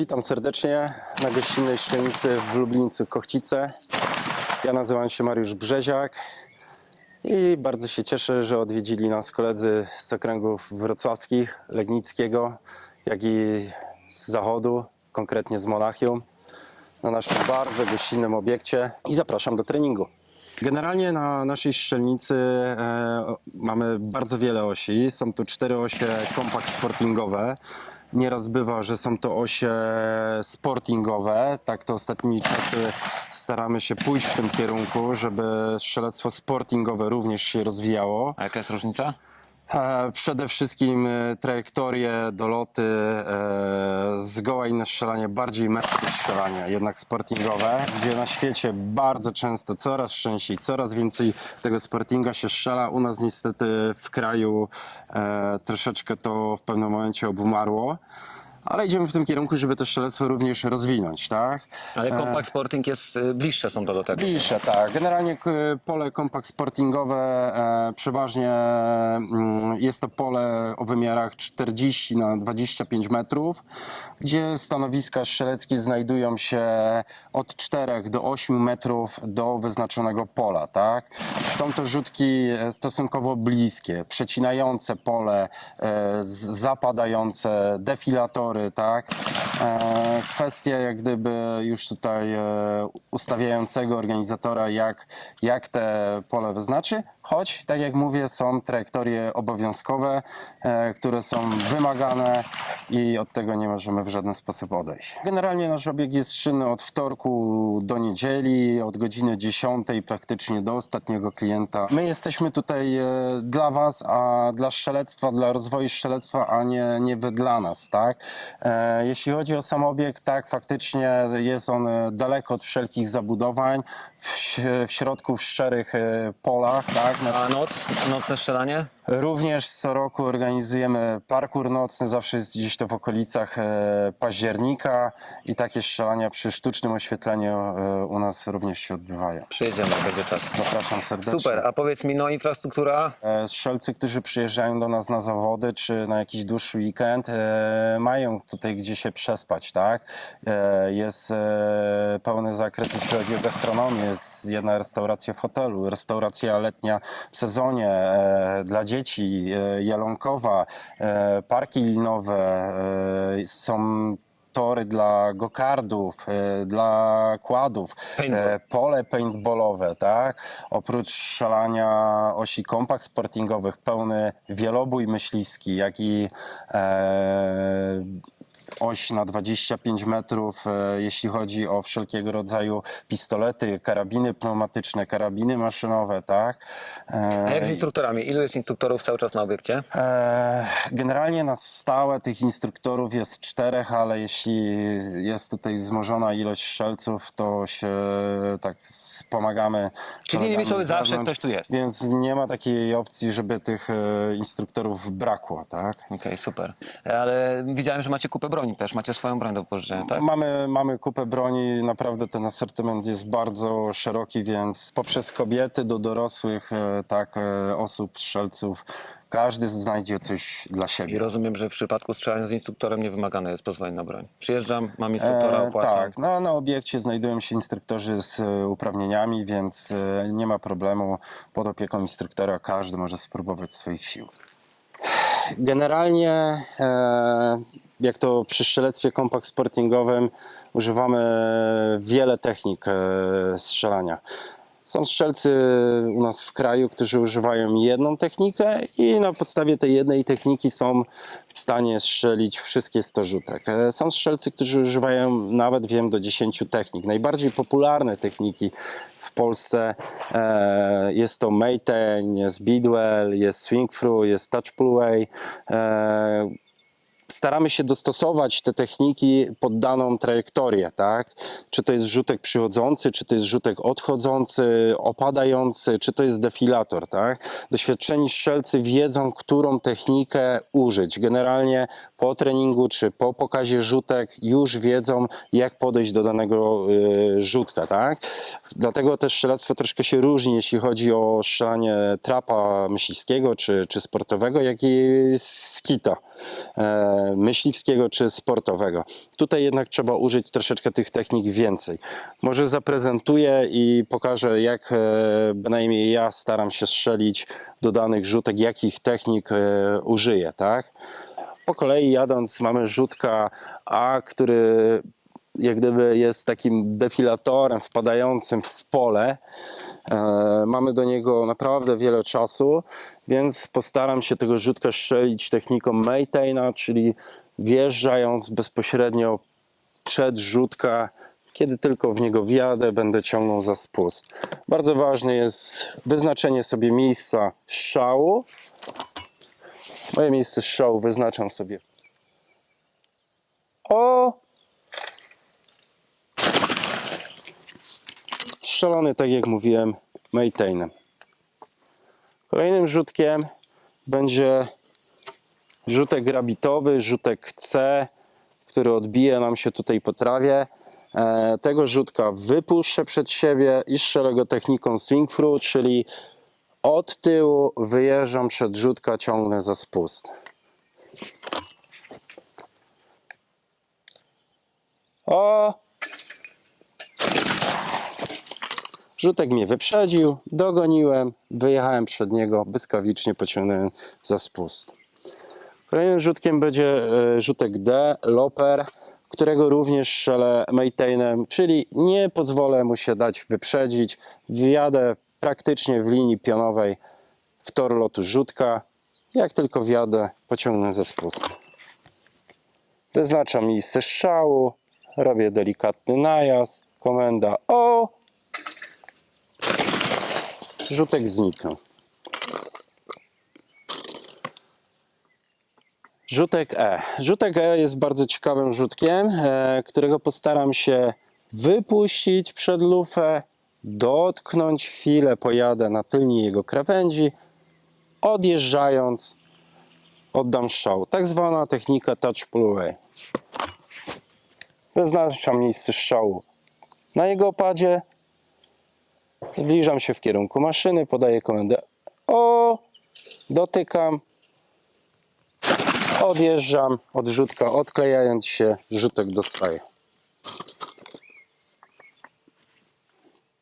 Witam serdecznie na gościnnej strzelnicy w Lublińcu Kochcice. Ja nazywam się Mariusz Brzeziak i bardzo się cieszę, że odwiedzili nas koledzy z okręgów wrocławskich, Legnickiego, jak i z zachodu, konkretnie z Monachium, na naszym bardzo gościnnym obiekcie i zapraszam do treningu. Generalnie na naszej strzelnicy e, mamy bardzo wiele osi. Są tu cztery osie kompakt sportingowe. Nieraz bywa, że są to osie sportingowe. Tak to ostatnimi czasy staramy się pójść w tym kierunku, żeby strzelectwo sportingowe również się rozwijało. A jaka jest różnica? E, Przede wszystkim e, trajektorie, doloty, e, zgoła inne strzelanie, bardziej męskie strzelanie, jednak sportingowe, gdzie na świecie bardzo często, coraz częściej, coraz więcej tego sportinga się strzela. U nas niestety w kraju troszeczkę to w pewnym momencie obumarło. Ale idziemy w tym kierunku, żeby to strzelectwo również rozwinąć, tak? Ale Compact Sporting jest, y, bliższe są to do tego. Bliższe, tak. Generalnie k- pole kompakt sportingowe e, przeważnie mm, jest to pole o wymiarach 40 na 25 metrów, gdzie stanowiska strzeleckie znajdują się od 4 do 8 metrów do wyznaczonego pola, tak. Są to rzutki e, stosunkowo bliskie, przecinające pole, e, z- zapadające, defilatory, tak. E, Kwestia jak gdyby już tutaj e, ustawiającego organizatora, jak, jak te pole wyznaczy, choć tak jak mówię, są trajektorie obowiązkowe, e, które są wymagane i od tego nie możemy w żaden sposób odejść. Generalnie nasz obieg jest czynny od wtorku do niedzieli, od godziny 10 praktycznie do ostatniego klienta. My jesteśmy tutaj dla Was, a dla strzelectwa, dla rozwoju strzelectwa, a nie, nie Wy dla nas, tak? E, Jeśli chodzi o sam obieg, tak, faktycznie jest on e, daleko od wszelkich zabudowań, w, w środku w szczerych e, polach, tak? Na, A noc, nocne strzelanie? Również co roku organizujemy parkour nocny, zawsze jest gdzieś to w okolicach e, października i takie strzelania przy sztucznym oświetleniu e, u nas również się odbywają. Przyjedziemy, jak będzie czas. Zapraszam serdecznie. Super, a powiedz mi, no infrastruktura, E, Strzelcy, którzy przyjeżdżają do nas na zawody czy na jakiś dłuższy weekend, mają tutaj gdzie się przespać, tak? Jest pełny zakres, jeśli chodzi o gastronomię. Jest jedna restauracja w hotelu, restauracja letnia w sezonie dla dzieci, e, Jelonkowa, e, parki linowe, e, są tory dla gokardów, dla kładów, Paintball. pole paintballowe, tak? Oprócz szalania osi kompakt sportingowych, pełny wielobój myśliwski, jak i e, oś na 25 metrów, e, jeśli chodzi o wszelkiego rodzaju pistolety, karabiny pneumatyczne, karabiny maszynowe, tak? E, a jak z instruktorami? Ilu jest instruktorów cały czas na obiekcie? E, Generalnie na stałe tych instruktorów jest czterech, ale jeśli jest tutaj wzmożona ilość strzelców, to się tak wspomagamy. Czyli innymi słowy, zawsze ktoś tu jest. Więc nie ma takiej opcji, żeby tych instruktorów brakło, tak? Okej, super. Ale widziałem, że macie kupę broni też, macie swoją broń do pożyczenia, tak? Mamy, mamy kupę broni, naprawdę ten asortyment jest bardzo szeroki, więc poprzez kobiety do dorosłych, e, tak, e, osób, strzelców, każdy znajdzie coś dla siebie. I rozumiem, że w przypadku strzelania z instruktorem nie wymagane jest pozwolenie na broń. Przyjeżdżam, mam instruktora, E, opłacam. tak, no, na obiekcie znajdują się instruktorzy z e, uprawnieniami, więc e, nie ma problemu. Pod opieką instruktora każdy może spróbować swoich sił. Generalnie, e, jak to przy strzelectwie kompakt sportingowym, używamy wiele technik e, strzelania. Są strzelcy u nas w kraju, którzy używają jedną technikę i na podstawie tej jednej techniki są w stanie strzelić wszystkie 100 rzutek. E, Są strzelcy, którzy używają nawet wiem do 10 technik. Najbardziej popularne techniki w Polsce e, jest to Maytain, jest Bidwell, jest Swing Through, jest Touch Pull Away. E, staramy się dostosować te techniki pod daną trajektorię, tak? Czy to jest rzutek przychodzący, czy to jest rzutek odchodzący, opadający, czy to jest defilator, tak? Doświadczeni strzelcy wiedzą, którą technikę użyć. Generalnie po treningu, czy po pokazie rzutek już wiedzą, jak podejść do danego y, rzutka, tak? Dlatego też strzelectwo troszkę się różni, jeśli chodzi o strzelanie trapa myśliwskiego, czy, czy sportowego, jak i skita. E, myśliwskiego czy sportowego. Tutaj jednak trzeba użyć troszeczkę tych technik więcej. Może zaprezentuję i pokażę, jak e, bynajmniej ja staram się strzelić do danych rzutek, jakich technik e, użyję, tak? Po kolei jadąc mamy rzutka A, który jak gdyby jest takim defilatorem wpadającym w pole. E, mamy do niego naprawdę wiele czasu, więc postaram się tego rzutka strzelić techniką Maytaina, czyli wjeżdżając bezpośrednio przed rzutka, kiedy tylko w niego wjadę, będę ciągnął za spust. Bardzo ważne jest wyznaczenie sobie miejsca strzału. Moje miejsce strzału wyznaczam sobie. O! Strzelony, tak jak mówiłem, Maytainem. Kolejnym rzutkiem będzie rzutek rabitowy, rzutek C, który odbije nam się tutaj po trawie. E, tego rzutka wypuszczę przed siebie i strzelę go techniką swing through, czyli od tyłu wyjeżdżam przed rzutka, ciągnę za spust. O! Rzutek mnie wyprzedził, dogoniłem, wyjechałem przed niego, błyskawicznie pociągnąłem za spust. Kolejnym rzutkiem będzie e, rzutek D, loper, którego również strzelę maintainem, czyli nie pozwolę mu się dać wyprzedzić. Wjadę praktycznie w linii pionowej w tor lotu rzutka. Jak tylko wjadę, pociągnę ze spust. Wyznaczam miejsce strzału, robię delikatny najazd, komenda O. Rzutek zniknął. Rzutek E. Rzutek E jest bardzo ciekawym rzutkiem, e, którego postaram się wypuścić przed lufę, dotknąć chwilę, pojadę na tylnej jego krawędzi, odjeżdżając oddam strzał. Tak zwana technika touch pull away. Wyznaczam miejsce strzału na jego opadzie, zbliżam się w kierunku maszyny, podaję komendę O, dotykam, odjeżdżam od rzutka, odklejając się, rzutek dostaję.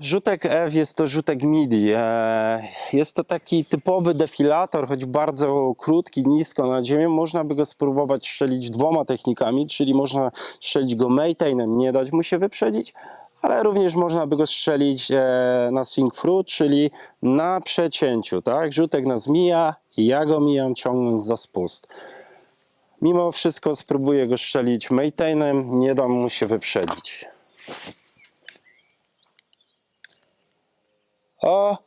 Rzutek F jest to rzutek MIDI. E, Jest to taki typowy defilator, choć bardzo krótki, nisko nad ziemią. Można by go spróbować strzelić dwoma technikami, czyli można strzelić go maintainem, nie dać mu się wyprzedzić, ale również można by go strzelić e, na swing through, czyli na przecięciu. Tak? Rzutek nas mija ja go mijam ciągnąc za spust. Mimo wszystko spróbuję go strzelić maintainem, nie dam mu się wyprzedzić. O!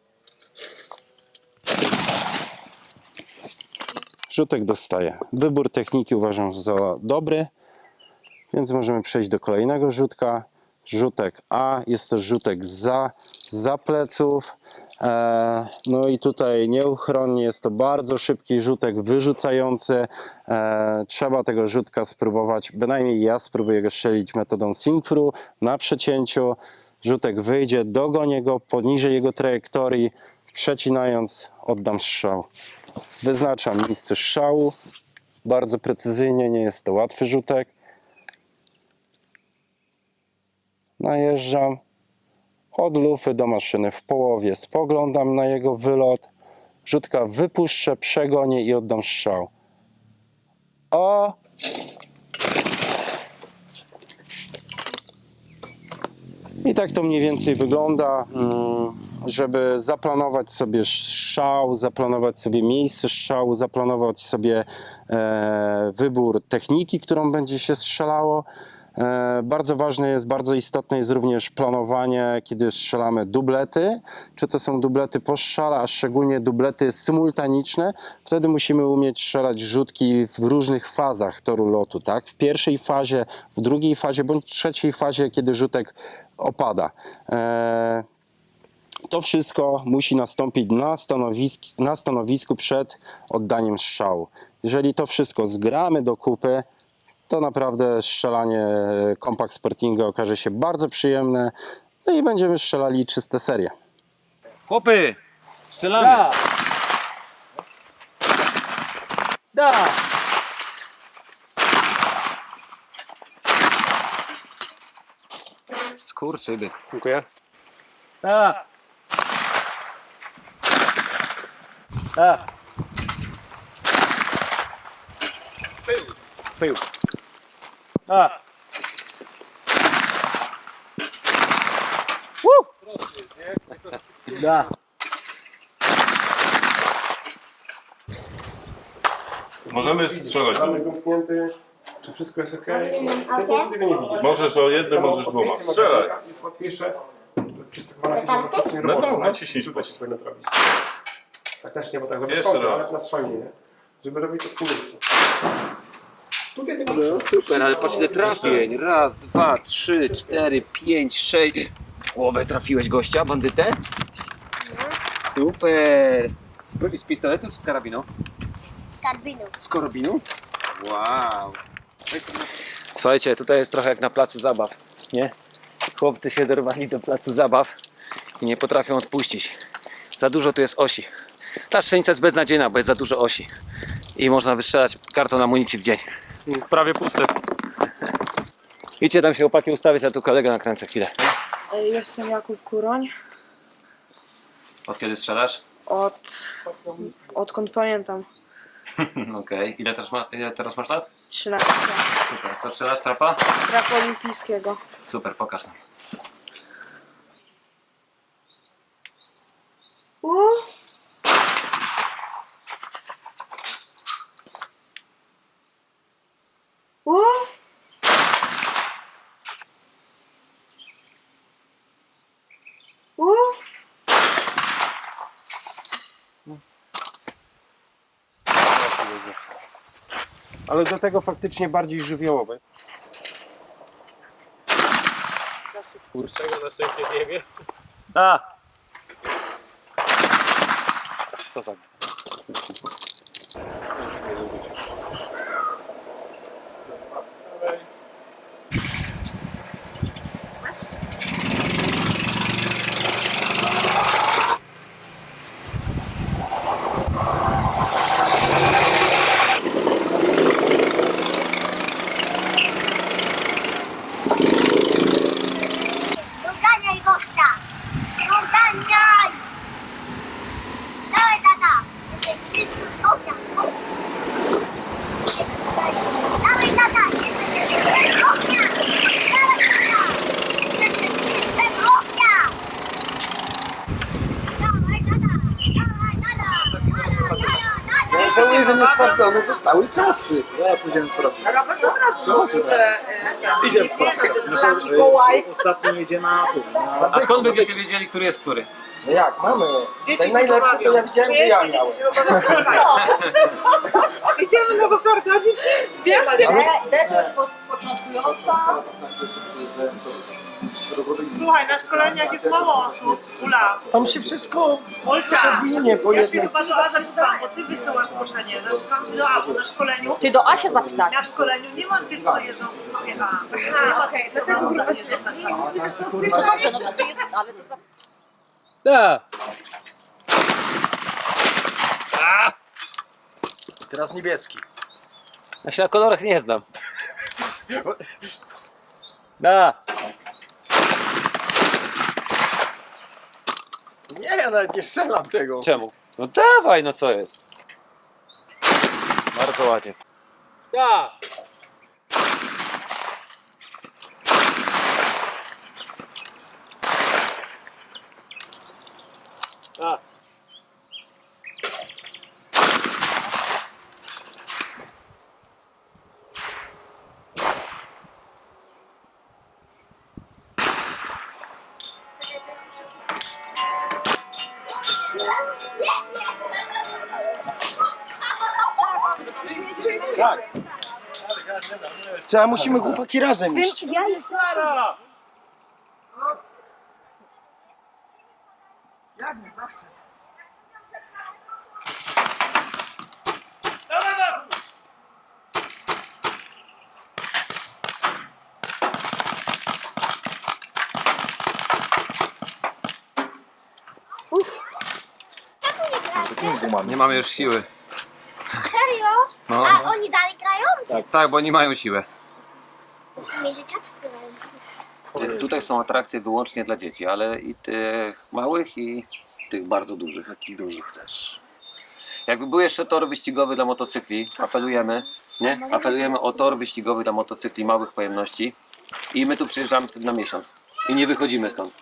Rzutek dostaje. Wybór techniki uważam za dobry, więc możemy przejść do kolejnego rzutka. Rzutek A jest to rzutek za, za pleców. E, no i tutaj nieuchronnie jest to bardzo szybki rzutek wyrzucający. E, trzeba tego rzutka spróbować, bynajmniej ja spróbuję go strzelić metodą synchru na przecięciu. Rzutek wyjdzie, dogonię go poniżej jego trajektorii, przecinając oddam strzał. Wyznaczam miejsce strzału bardzo precyzyjnie, nie jest to łatwy rzutek. Najeżdżam od lufy do maszyny w połowie, spoglądam na jego wylot, rzutka wypuszczę, przegonię i oddam strzał. O! I tak to mniej więcej wygląda, mm, żeby zaplanować sobie strzał, zaplanować sobie miejsce strzału, zaplanować sobie e, wybór techniki, którą będzie się strzelało. E, Bardzo ważne jest, bardzo istotne jest również planowanie, kiedy strzelamy dublety. Czy to są dublety po strzale, a szczególnie dublety symultaniczne. Wtedy musimy umieć strzelać rzutki w różnych fazach toru lotu. Tak? W pierwszej fazie, w drugiej fazie bądź trzeciej fazie, kiedy rzutek opada. E, to wszystko musi nastąpić na, stanowisk, na stanowisku przed oddaniem strzału. Jeżeli to wszystko zgramy do kupy, to naprawdę strzelanie e, kompakt sportinga okaże się bardzo przyjemne. No i będziemy strzelali czyste serie. Chłopy, strzelamy! Da! da. Skurczy byk. Dziękuję. Da! Da! Pył! Pył! A! Woo! Da. Możemy strzelać. Mamy zamknięty. Czy wszystko jest ok? Wstępnie tego nie widzisz. Możesz o jednym, możesz dwoma. Strzelaj. Jest łatwiejsze. Tak 12 godzin faktycznie No, no, naciśnij Tutaj się spust. powinno to robić. Tak też nie, bo tak Jeszcze zrobić raz. ale na strzałnie, nie? Żeby robić to w No super, ale patrz ile trafień. Raz, dwa, trzy, cztery, pięć, sześć. W głowę trafiłeś gościa, bandytę? Super. Z, z pistoletu czy z karabinu? z karbinu. Z karabinu? Wow. Słuchajcie, tutaj jest trochę jak na placu zabaw, nie? Chłopcy się dorwali do placu zabaw i nie potrafią odpuścić. Za dużo tu jest osi. Ta strzelnica jest beznadziejna, bo jest za dużo osi. I można wystrzelać karton amunicji w dzień. Prawie puste. Idźcie tam się chłopaki ustawić, a tu kolegę nakręcę chwilę. Jestem Jakub Kuroń. Od kiedy strzelasz? Od. odkąd pamiętam. Okej. Ile, teraz ma, ile teraz masz lat? 13. Super. To strzelasz trapa? Olimpijskiego. Super, pokaż nam. U? U? U? Ale do tego faktycznie bardziej żywiołowe. jest. Kurczego na szczęście nie wie. A! Co za... Doganiaj sprawdzono, zostały czasy. Zaraz będziemy sprawdzić. Robert od razu mówił, że Idziemy sprawdzić. dla Mikołaj. Ostatnio jedzie na tym. Na... A skąd będziecie wiedzieli, który jest który? No jak, mamy. Dzieci Ten najlepszy to ja widziałem, że ja miałem. Idziemy na gokarta, dzieci. Bierzcie. Dedo jest początkująca. Słuchaj, na szkoleniach jest mało osób. Ula, Tam się wszystko Olcia. przewinie po Ja się chyba do A zapisałam, bo ty wysyłasz zgłoszenie. Zapisałam do A, bo na szkoleniu. Ty do Asia zapisać. Na szkoleniu nie ma tych, co jeżdżą w grupie A. Aha, okej, dlatego grupa śledzi. To dobrze, no to ty jest, ale to za... Da! Teraz niebieski. Ja się na kolorach nie znam. Da! Nie, ja nawet nie strzelam tego. Czemu? No dawaj, no co jest? Bardzo ładnie. Trzeba, musimy chłopaki razem iść. Ja jestem Nie mamy już siły. Serio? No. A oni dalej grają? Tak, bo oni mają siłę. To w sumie dzieciaki grają. Tutaj są atrakcje wyłącznie dla dzieci, ale i tych małych, i tych bardzo dużych. Takich dużych też. Jakby był jeszcze tor wyścigowy dla motocykli, apelujemy, nie? Apelujemy o tor wyścigowy dla motocykli małych pojemności i my tu przyjeżdżamy na miesiąc i nie wychodzimy stąd.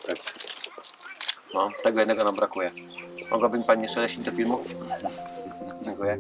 No, tego jednego nam brakuje. Mogłaby mi Pani jeszcze lecić do filmu? Dziękuję.